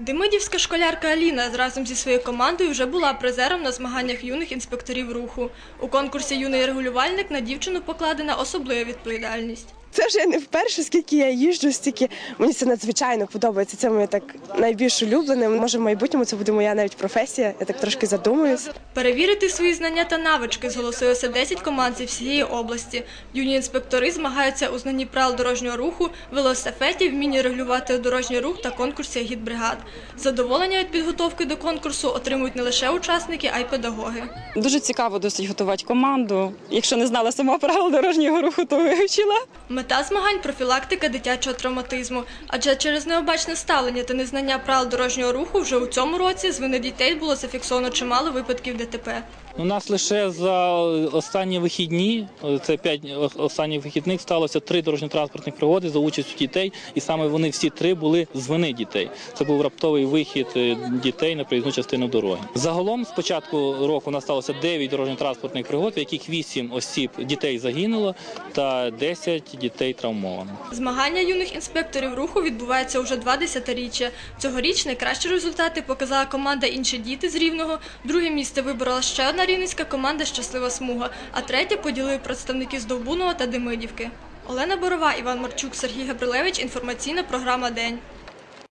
Демидівська школярка Аліна разом зі своєю командою вже була призером на змаганнях юних інспекторів руху. У конкурсі Юний регулювальник на дівчину покладена особлива відповідальність. Це вже не вперше, скільки я їжджу, стільки мені це надзвичайно подобається. Це моє так найбільш улюблене. Може, в майбутньому це буде моя навіть професія. Я так трошки задумуюсь. Перевірити свої знання та навички зголосилося 10 команд зі всієї області. Юні інспектори змагаються у знанні правил дорожнього руху, велоестафеті, вмінні регулювати дорожній рух та конкурсі агітбригад. Задоволення від підготовки до конкурсу отримують не лише учасники, а й педагоги. Дуже цікаво досить готувати команду. Якщо не знала сама правил дорожнього руху, то вивчила. Мета змагань профілактика дитячого травматизму. Адже через необачне ставлення та незнання правил дорожнього руху вже у цьому році з вини дітей було зафіксовано чимало випадків ДТП. У нас лише за останні вихідні, це п'ять останніх вихідних, сталося три дорожньо-транспортних пригоди за участю дітей, і саме вони всі три були з вини дітей. Це був раптовий вихід е, дітей на проїзну частину дороги. Загалом з початку року у нас сталося 9 дорожньо-транспортних пригод, в яких 8 осіб дітей загинуло та 10 дітей травмовано. Змагання юних інспекторів руху відбувається уже два десятиріччя. Цьогоріч найкращі результати показала команда Інші діти з Рівного. Друге місце виборола ще одна рівненська команда Щаслива смуга, а третє поділили представники з Довбунова та Демидівки. Олена Борова, Іван Марчук, Сергій Габрилевич. Інформаційна програма День.